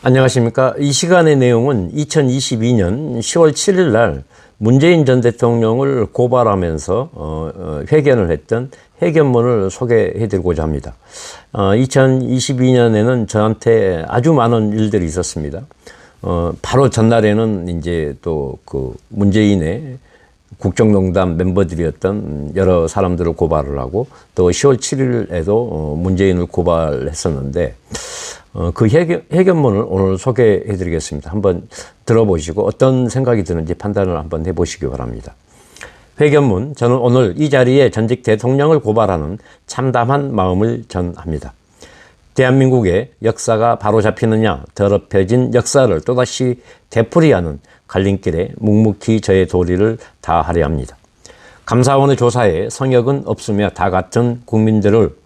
안녕하십니까. 이 시간의 내용은 2022년 10월 7일 날 문재인 전 대통령을 고발하면서 어, 어, 회견을 했던 회견문을 소개해 드리고자 합니다. 어, 2022년에는 저한테 아주 많은 일들이 있었습니다. 어, 바로 전날에는 이제 또 그 문재인의 국정농단 멤버들이었던 여러 사람들을 고발을 하고 또 10월 7일에도 어, 문재인을 고발했었는데 어, 그 해견, 해견문을 오늘 소개해 드리겠습니다. 한번 들어보시고 어떤 생각이 드는지 판단을 한번 해 보시기 바랍니다. 회견문, 저는 오늘 이 자리에 전직 대통령을 고발하는 참담한 마음을 전합니다. 대한민국의 역사가 바로잡히느냐, 더럽혀진 역사를 또다시 되풀이하는 갈림길에 묵묵히 저의 도리를 다하려 합니다. 감사원의 조사에 성역은 없으며 다 같은 국민들을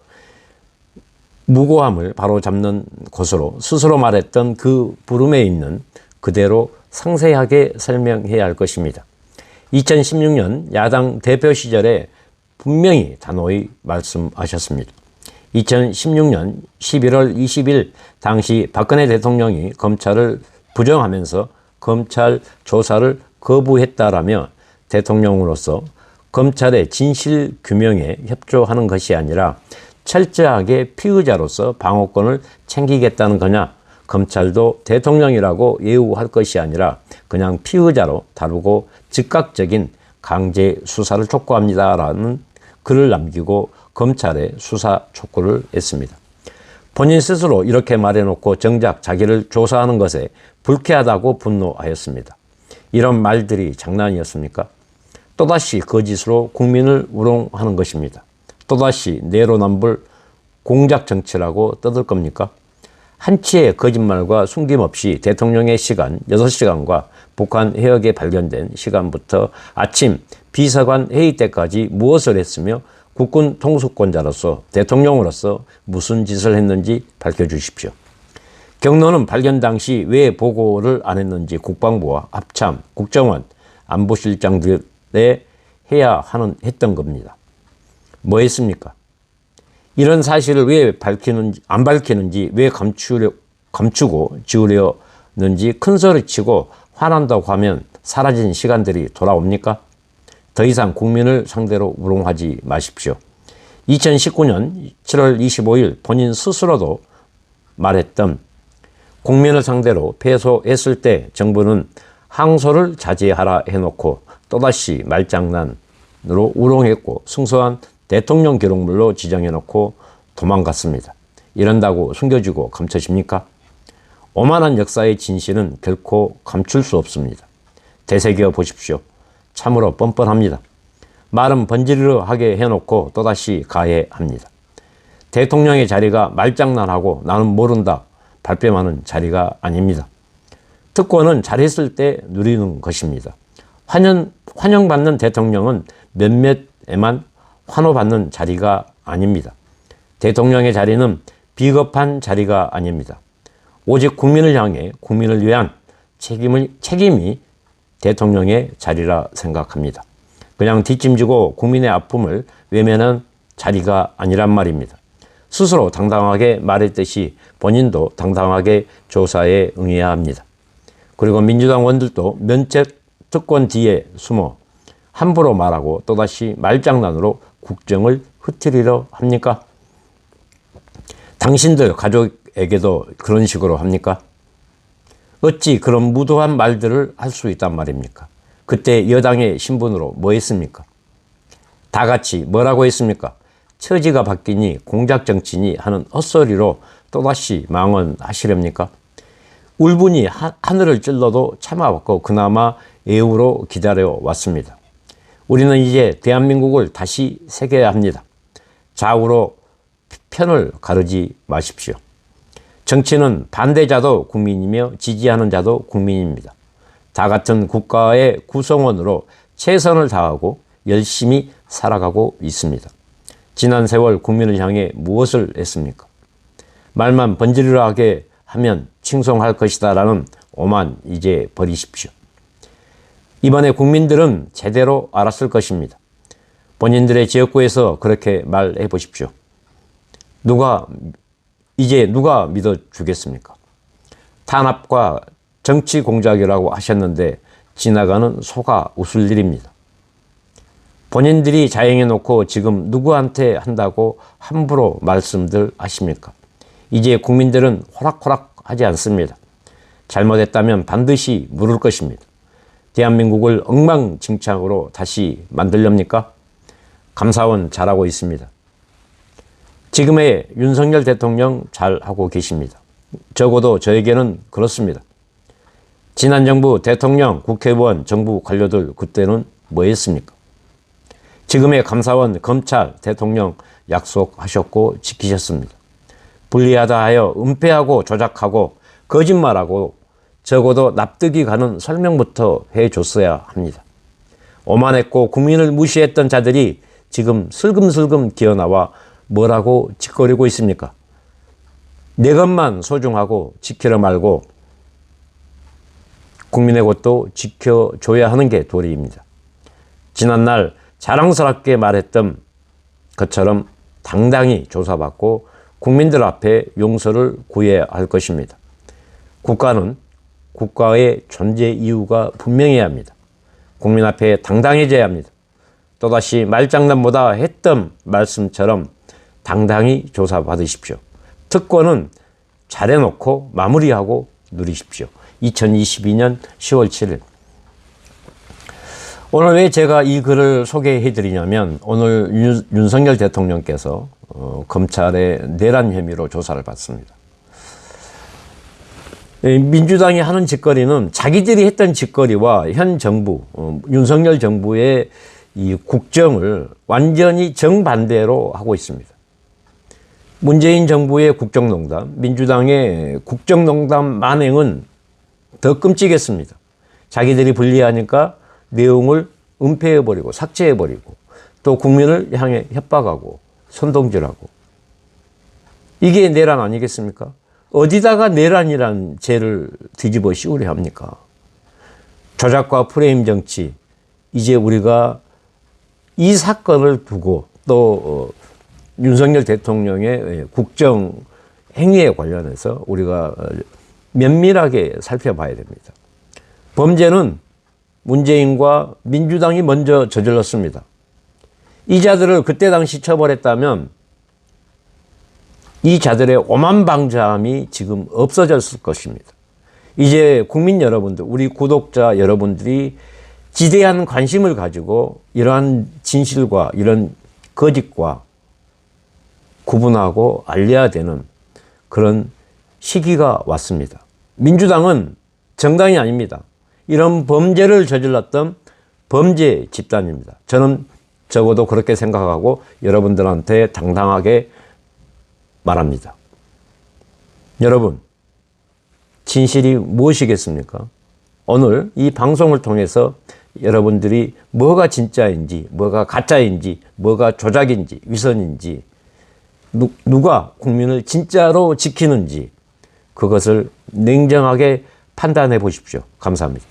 무고함을 바로잡는 곳으로 스스로 말했던 그 부름에 있는 그대로 상세하게 설명해야 할 것입니다. 2016년 야당 대표 시절에 분명히 단호히 말씀하셨습니다. 2016년 11월 20일 당시 박근혜 대통령이 검찰을 부정하면서 검찰 조사를 거부했다라며 대통령으로서 검찰의 진실 규명에 협조하는 것이 아니라 철저하게 피의자로서 방어권을 챙기겠다는 거냐? 검찰도 대통령이라고 예우할 것이 아니라 그냥 피의자로 다루고 즉각적인 강제 수사를 촉구합니다라는 글을 남기고 검찰에 수사 촉구를 했습니다. 본인 스스로 이렇게 말해놓고 정작 자기를 조사하는 것에 불쾌하다고 분노하였습니다. 이런 말들이 장난이었습니까? 또다시 거짓으로 국민을 우롱하는 것입니다. 또다시 내로남불 공작 정치라고 떠들 겁니까? 한치의 거짓말과 숨김없이 대통령의 시간 6시간과 북한 해역에 발견된 시간부터 아침 비서관 회의 때까지 무엇을 했으며 국군 통수권자로서 대통령으로서 무슨 짓을 했는지 밝혀주십시오. 경로는 발견 당시 왜 보고를 안 했는지 국방부와 합참, 국정원, 안보실장 들에 해야 하는 했던 겁니다. 뭐 했습니까? 이런 사실을 왜 밝히는지, 안 밝히는지, 왜 감추려, 감추고 지우려는지 큰 소리 치고 화난다고 하면 사라진 시간들이 돌아옵니까? 더 이상 국민을 상대로 우롱하지 마십시오. 2019년 7월 25일 본인 스스로도 말했던 국민을 상대로 패소했을 때 정부는 항소를 자제하라 해놓고 또다시 말장난으로 우롱했고 승소한 대통령 기록물로 지정해놓고 도망갔습니다. 이런다고 숨겨주고 감춰집니까? 오만한 역사의 진실은 결코 감출 수 없습니다. 되새겨 보십시오. 참으로 뻔뻔합니다. 말은 번지르르 하게 해놓고 또다시 가해합니다. 대통령의 자리가 말장난하고 나는 모른다 발뺌하는 자리가 아닙니다. 특권은 잘했을 때 누리는 것입니다. 환영, 환영받는 대통령은 몇몇에만 환호받는 자리가 아닙니다. 대통령의 자리는 비겁한 자리가 아닙니다. 오직 국민을 향해 국민을 위한 책임을, 책임이 대통령의 자리라 생각합니다. 그냥 뒷짐지고 국민의 아픔을 외면한 자리가 아니란 말입니다. 스스로 당당하게 말했듯이 본인도 당당하게 조사에 응해야 합니다. 그리고 민주당 원들도 면책 특권 뒤에 숨어 함부로 말하고 또다시 말장난으로 국정을 흐트리려 합니까? 당신들 가족에게도 그런 식으로 합니까? 어찌 그런 무도한 말들을 할 수 있단 말입니까? 그때 여당의 신분으로 뭐 했습니까? 다 같이 뭐라고 했습니까? 처지가 바뀌니 공작 정치니 하는 헛소리로 또다시 망언하시렵니까? 울분이 하 늘을 찔러도 참아왔고 그나마 애우로 기다려 왔습니다. 우리는 이제 대한민국을 다시 새겨야 합니다. 좌우로 편을 가르지 마십시오. 정치는 반대자도 국민이며 지지하는 자도 국민입니다. 다 같은 국가의 구성원으로 최선을 다하고 열심히 살아가고 있습니다. 지난 세월 국민을 향해 무엇을 했습니까? 말만 번지르르하게 하면 칭송할 것이다 라는 오만 이제 버리십시오. 이번에 국민들은 제대로 알았을 것입니다. 본인들의 지역구에서 그렇게 말해 보십시오. 누가 이제 누가 믿어 주겠습니까? 탄압과 정치 공작이라고 하셨는데 지나가는 소가 웃을 일입니다. 본인들이 자행해 놓고 지금 누구한테 한다고 함부로 말씀들 하십니까? 이제 국민들은 호락호락 하지 않습니다. 잘못했다면 반드시 물을 것입니다. 대한민국을 엉망진창으로 다시 만들렵니까? 감사원 잘하고 있습니다. 지금의 윤석열 대통령 잘 하고 계십니다. 적어도 저에게는 그렇습니다. 지난 정부 대통령, 국회의원, 정부 관료들 그때는 뭐 했습니까? 지금의 감사원, 검찰, 대통령 약속하셨고 지키셨습니다. 불리하다 하여 은폐하고 조작하고 거짓말하고 적어도 납득이 가는 설명부터 해줬어야 합니다. 오만했고 국민을 무시했던 자들이 지금 슬금슬금 기어나와 뭐라고 짓거리고 있습니까? 내 것만 소중하고 지키려 말고 국민의 것도 지켜줘야 하는 게 도리입니다. 지난날 자랑스럽게 말했던 것처럼 당당히 조사받고 국민들 앞에 용서를 구해야 할 것입니다. 국가는 국가의 존재 이유가 분명해야 합니다. 국민 앞에 당당해져야 합니다. 또다시 말장난보다 했던 말씀처럼 당당히 조사받으십시오. 특권은 잘해놓고 마무리하고 누리십시오. 2022년 10월 7일. 오늘 왜 제가 이 글을 소개해 드리냐면 오늘 윤, 윤석열 대통령께서 어, 검찰의 내란 혐의로 조사를 받습니다. 이 민주당이 하는 짓거리는 자기들이 했던 짓거리와 현 정부, 어, 윤석열 정부의 이 국정을 완전히 정반대로 하고 있습니다. 문재인 정부의 국정농단, 민주당의 국정농단 만행은 더 끔찍했습니다. 자기들이 불리하니까 내용을 은폐해버리고 삭제해버리고 또 국민을 향해 협박하고 선동질하고 이게 내란 아니겠습니까? 어디다가 내란이란 죄를 뒤집어 씌우려 합니까? 조작과 프레임 정치 이제 우리가 이 사건을 두고 또 어, 윤석열 대통령의 국정 행위에 관련해서 우리가 면밀하게 살펴봐야 됩니다. 범죄는 문재인과 민주당이 먼저 저질렀습니다. 이 자들을 그때 당시 처벌했다면 이 자들의 오만방자함이 지금 없어졌을 것입니다. 이제 국민 여러분들, 우리 구독자 여러분들이 지대한 관심을 가지고 이러한 진실과 이런 거짓과 구분하고 알려야 되는 그런 시기가 왔습니다. 민주당은 정당이 아닙니다. 이런 범죄를 저질렀던 범죄 집단입니다. 저는 적어도 그렇게 생각하고 여러분들한테 당당하게 말합니다. 여러분, 진실이 무엇이겠습니까? 오늘 이 방송을 통해서 여러분들이 뭐가 진짜인지, 뭐가 가짜인지, 뭐가 조작인지, 위선인지, 누, 누가 국민을 진짜로 지키는지 그것을 냉정하게 판단해 보십시오. 감사합니다.